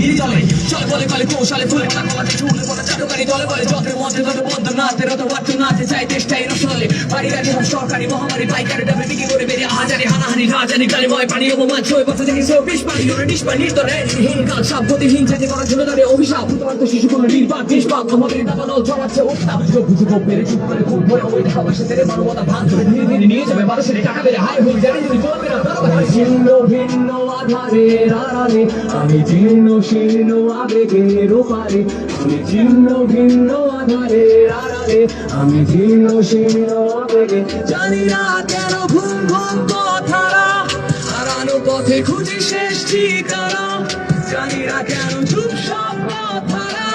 গিরি চলে। চলে বলে কলে কৌশলে ফুলে বলা কমাতে চাটুকারি দলে বলে যন্ত্রের মধ্যে তত বন্ধ নাতে রত বাচ্চ নাতে চাই চেষ্টাই রসলে। বাড়ি গাড়ি সব সরকারি মহামারী পাইকারি ডাবে, বিক্রি করে বেরিয়ে হাজারি হানাহানি, রাজানি কালি ভয় পানি, অপমান, ছয় বছর থেকে সে বিষ পানি ওরে ডিশ পানি ধরে হীন কাল সব গতিহীন চাইতে করার জন্য তাদের অভিশাপ। তোমার তো শিশু কোনো নির্বাক, নিষ্পাপ, আমাদের দাবানল চড়াচ্ছে উত্তাপ। চোখ বুঝে কোপ মেরে চুপ করে খুব ভরে ওই দেখা বসে তেরে মানবতা ভাঙ ধীরে ধীরে নিয়ে যাবে মানুষের টাকা বেড়ে। হাই হয়ে যাবে, যদি চলবে না ছিন্ন ভিন্ন আধারের আড়ালে আমি জীর্ণ শীর্ণ আবেগের ওপারে, আমি জীর্ণ ভিন্ন আধারে আড়ালে, আমি জীর্ণ শীর্ণ আবেগে জানি না কেন ঘুম ঘুম কথারা হারানো পথে খুঁজি শেষ ঠিকানা, জানি না কেন চুপ সব কথারা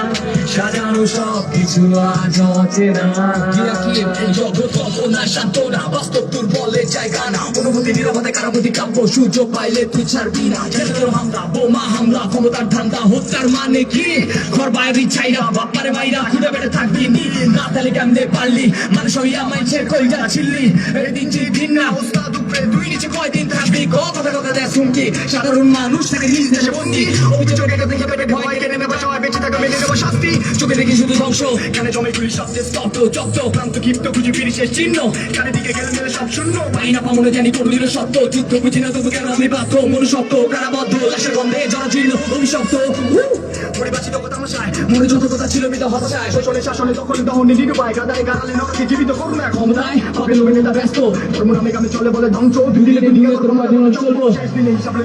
সাজানো সব কিছু আজ অচেনা। জগৎ বাস্তব জায়গা না অনুভূতি কারাপতি কাব্য সুযোগ পাইলে তুই ছাড়বি না। হামলা, বোমা হামলা, ক্ষমতার ধান্দা, হত্যার মানে কি? ঘর বাইরে চাইরা বাপারে বাইরা খুঁজে বেড়ে থাকবি নি। না তাহলে কেমনে পারলি? মানুষ হইয়া মাইছে ছিল্লি এদিন চিনি ভিন্ন তুই নিচে কয়দিন থাকবি? কথা কথা দেয় শুনকি সাধারণ মানুষ থেকে নিজ দেশে বন্দি। অভিযোগ এটা দেখে পেটে ভয় চোখে দেখি শুধু ধ্বংস। কানে জমে গুলি শব্দে স্তব্ধ, জব্দ ক্লান্ত ক্ষিপ্ত, খুঁজে ফিরি শেষ চিহ্ন। কানে দিকে গেলে মেলে সব শূন্য। পাই না পামনে জানি করে দিল সত্য। যুদ্ধ বুঝি না তবু কেন আমি বাধ্য। মনুষ্যত্ব কারাবদ্ধ লাশের গন্ধে জনজীর্ণ, অভিশপ্ত। কথা মনে যত কথা ছিল বিধ হতাশায় শোষণে শাসনে দখলে দহনে নিরুপায় গাদারে গাড়ালে নরকে জীবিত করুন এক ক্ষমতায়। হবে লোভে নেতা ব্যস্ত ধর্ম নামে কামে চলে বলে ধ্বংস দিলে দুনিয়া তোমার জন্য চলবো। শেষ দিনে হিসাব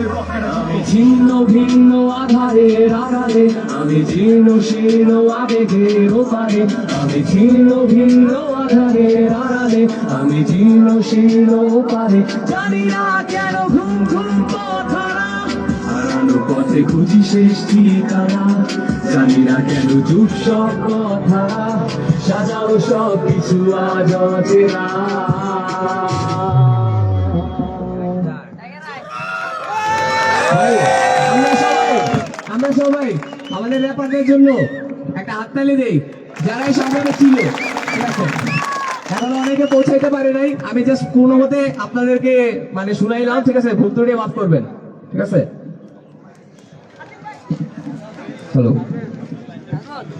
আমি ছিন্ন ভিন্ন আধারের আড়ালে আমি জীর্ণ শীর্ণ আবেগের ওপারে আমি ছিন্ন ভিন্ন আধারের আড়ালে আমি জীর্ণ শীর্ণ ওপারে জানি না কেন ঘুম ঘুম পথরা পথে খুঁজি শেষ ঠিকানা। জানি না কেন চুপ সব কথা, সাজাও সব কিছু আজ অচেনা। আমরা সবাই আমাদের র্যাপারদের জন্য একটা হাততালি দেই। যারা এই সংগ্রামে ছিল এখন অনেকে পৌঁছাইতে পারে নাই। আমি জাস্ট কোনো মতে আপনাদেরকে মানে শুনাইলাম, ঠিক আছে? ভুল ত্রুটি, মাফ করবেন, ঠিক আছে? হ্যালো।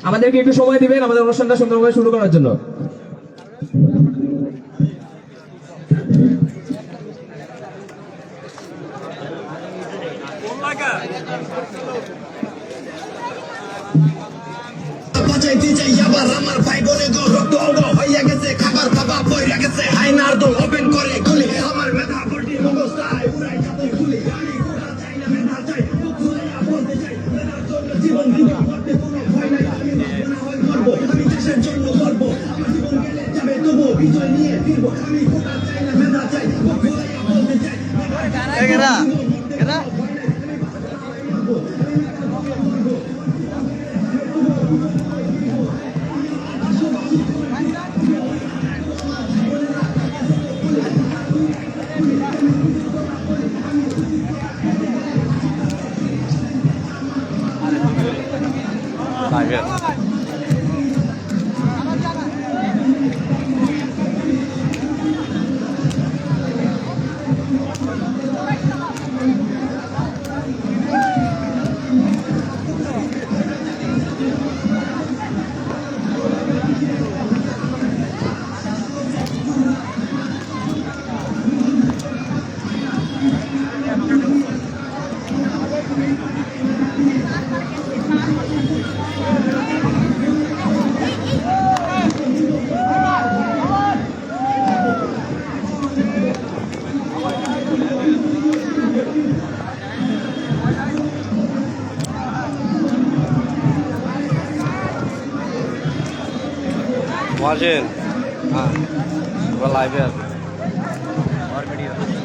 আমাদেরকে একটু সময় দিবেন, আমাদের অনুষ্ঠানটা সুন্দরভাবে শুরু করার জন্য। রক্ত হইয়া গেছে, খাবার খাবার পয়রা গেছে। আয়নার দল ওপেন করে বিজয় নিয়ে ফিরবো আমি কোথা চাই না মেধা চাই মুখ বলতে চাই মেধার জন্য জীবন করতে কোনো ভয় নাই, আমি ভাববো না হয় লাইভে আছে